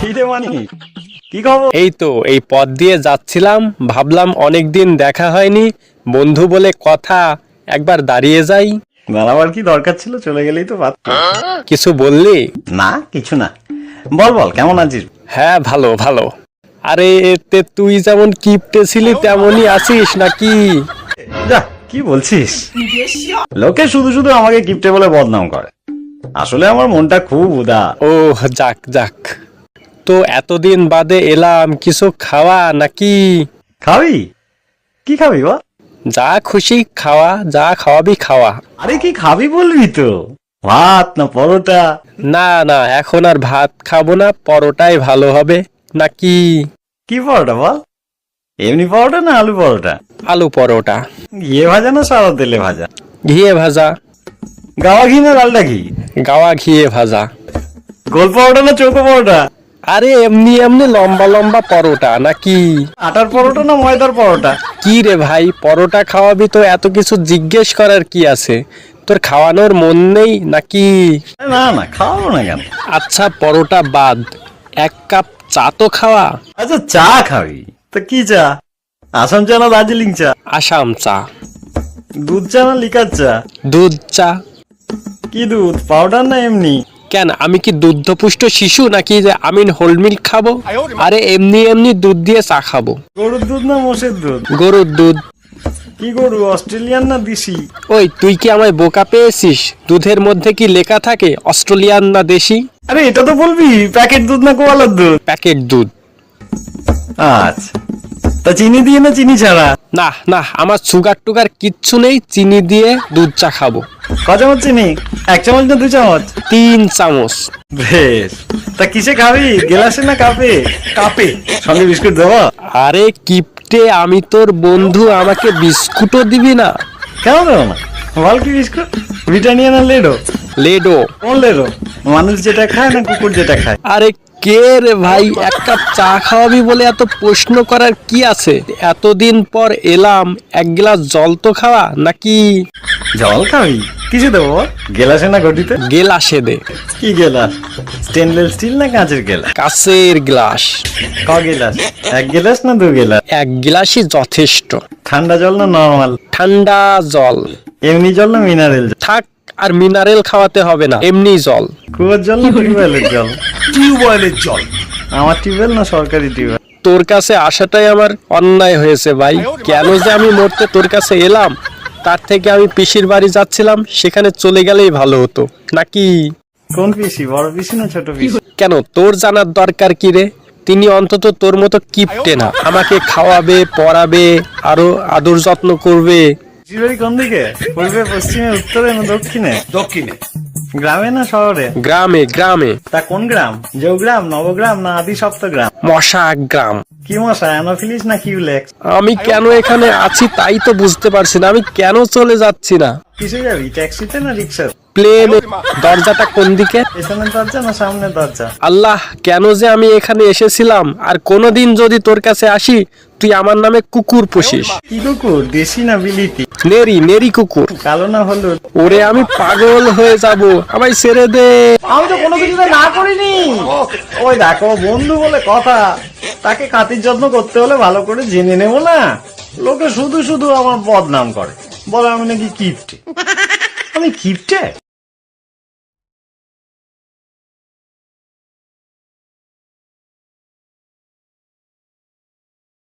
কিরে মানি? কি খবর? এই তো এই পথ দিয়ে যাচ্ছিলাম ভাবলাম অনেকদিন দেখা হয়নি বন্ধু বলে কথা একবার দাঁড়িয়ে যাই। দাঁড়াবার কি দরকার ছিল? চলে গেলেই তো পারত। কিছু বললি? না কিছু না। বল বল কেমন আছিস? হ্যাঁ ভালো ভালো। আরে তে তুই যেমন কিপটে ছিলি তেমনই আছিস নাকি? যা কি বলছিস? লোকে শুধু শুধু আমাকে গিফটে বলে বদনাম করে। আসলে আমার মনটা খুব উদা ও যাক যাক। তো এতদিন বাদে এলাম কিছু খাওয়া নাকি? খাবি? কি খাবি বল? যা খুশি খাওয়া যা খাওয়াবি খাওয়া। আরে কি খাবি বলবি তো? ভাত না পরোটা? না না এখন আর ভাত খাব না পরোটাই ভালো হবে নাকি? কি পরোটা বল? এমনি পরোটা না আলু পরোটা? আলু পরোটা। ঘিয়ে ভাজা না সাদা তেলে ভাজা? ঘিয়ে ভাজা। গাওয়া ঘি না লালটা ঘি? গাওয়া ঘিয়ে ভাজা। গোল পরোটা না চৌকো পরোটা? আরে এমনি এমনি লম্বা লম্বা পরোটা নাকি? আটার পরোটা না ময়দার পরোটা? কি রে ভাই পরোটা খাওয়াবি তো এত কিছু জিজ্ঞেস করার কি আছে? তোর খাওয়ানোর মন নেই নাকি? না না খাওয়াবো না কেন? আচ্ছা পরোটা বাদ। এক কাপ চা তো খাওয়া। আচ্ছা চা খাবি। তো কি চা? আসাম চা না দার্জিলিং চা? আসাম চা। দুধ চা না লিকার চা? দুধ চা। কি দুধ? পাউডার না এমনি? কেন আমি কি দুগ্ধপুষ্ট শিশু নাকি যে আমি হোল মিল্ক খাব? আরে এমনি এমনি দুধ দিয়ে চা খাব। গরুর দুধ না মোষের দুধ? গরুর দুধ। কি গরু অস্ট্রেলিয়ান না দেশি? ওই তুই কি আমায় বোকা পেয়েছিস? দুধের মধ্যে কি লেখা থাকে অস্ট্রেলিয়ান না দেশি? আরে এটা তো বলবি প্যাকেট দুধ না কোয়ালার দুধ? প্যাকেট দুধ। আচ্ছা। তা চিনি দিয়ে না চিনি ছাড়া? না না আমার সুগার টুগার কিচ্ছু নেই চিনি দিয়ে দুধ চা খাব। ক চামচ চিনি? এক চামচ না দুই চামচ? তিন চামচ। বেশ। তা কিসে খাবি? গেলাসে না কাপে? কাপে। সঙ্গে বিস্কুট দেবো? আরে কিপটে আমি তোর বন্ধু আমাকে বিস্কুটও দিবি না। কেন দেবো না? বল কি বিস্কুট? ব্রিটানিয়া না লেডো? লেডো। কোন লেডো? মানুষ যেটা খায় না কুকুর যেটা খায়? আরে কে রে ভাই? এক কাপ চা খাওয়াবি বলে এত প্রশ্ন করার কি আছে? এতদিন পর এলাম এক গ্লাস জল তো খাওয়া নাকি? জল খাবি? কিসে দেবো? গেলাসে না ঘটিতে? গেলাসে দে। কি গেলাস? স্টেনলেস স্টিল না কাঁচের গেলাস? কাছের গ্লাস। ক গেলাস? এক গেলাস না দু গেলাস? এক গ্লাসই যথেষ্ট। ঠান্ডা জল না নর্মাল? ঠান্ডা জল। এমনি জল না মিনারেল থাক আর মিনারেল খাওয়াতে হবে না এমনি জল। কুয়োর জল না টিউবওয়েলের জল? টিউবওয়েলের জল। আমার টিউবওয়েল না সরকারি টিউবওয়েল? তোর কাছে আসাটাই আমার অন্যায় হয়েছে ভাই। কেন যে আমি মরতে তোর কাছে এলাম তার থেকে আমি পিসির বাড়ি যাচ্ছিলাম সেখানে চলে গেলেই ভালো হতো। নাকি? কোন পিসি? বড় পিসি না ছোট পিসি? কেন? তোর জানার দরকার কি রে? তিনি অন্তত তোর মতো কিপটে না। আমাকে খাওয়াবে পড়াবে আরও আদর যত্ন করবে। বাড়ি কোন দিকে? পূর্বে পশ্চিমে উত্তরে না দক্ষিণে? দক্ষিণে। গ্রামে না শহরে? গ্রামে গ্রামে। তা কোন গ্রাম? জৌগ্রাম নবগ্রাম না আদি সপ্তগ্রাম মশা গ্রাম। কি মশা অ্যানোফিলিস না কিউলেক্স আমি কেন এখানে আছি তাই তো বুঝতে পারছি না আমি কেন চলে যাচ্ছি না? কিসে যাবি ট্যাক্সিতে না রিক্সা প্লেন দরজাটা কোন দিকে? দরজা না সামনের দরজা? আল্লাহ কেন যে আমি এখানে এসেছিলাম আর কোনোদিন যদি তোর কাছে আসি তুই আমার নামে কুকুর পুষিস। কি কুকুর? দেশি না বিলিতি? নেরি নেরি কুকুর। কালো না হলুদ? ওরে আমি পাগল হয়ে যাব আমায় ছেড়ে দে। আমি তো কোনো কিছুতে না করিনি। ওই দেখো, বন্ধু বলে কথা। তাকে খাতির যত্ন করতে হলে ভালো করে জেনে নেব না। লোকে শুধু শুধু আমার বদনাম করে। বলে আমি নাকি কিপটে। আমি কিপটে?